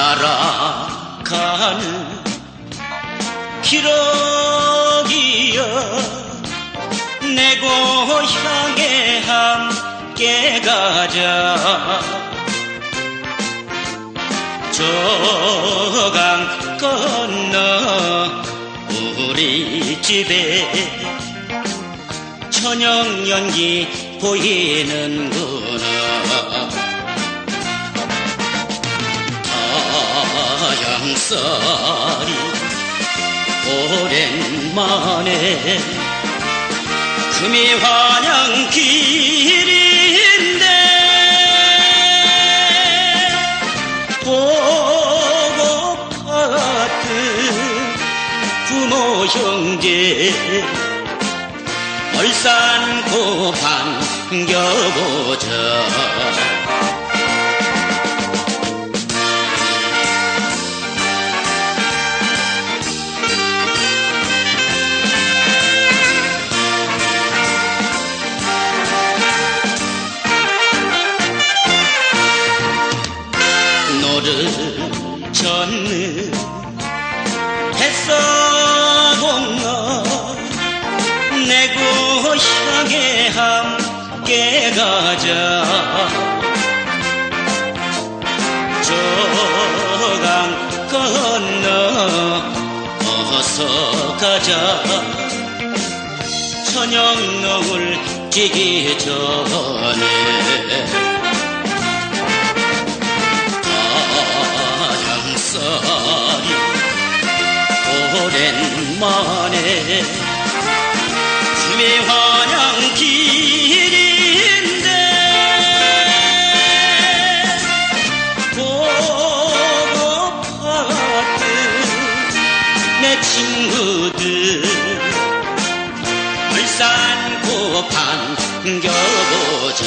날아가는 기러기여 내 고향에 함께 가자. 저강 건너 우리 집에 저녁 연기 보이는구나 타양살이 오랜만에 금이 환영 길인데 보고팠던 부모 형제 얼싸안고 반 겨보자 젓는 햇서공너 내 고향에 함께 가자. 저강 건너 어서 가자. 저녁 노을 지기 전에 만에 주의 환영 길인데 보고팠던 내 친구들 얼싸안고 반겨보자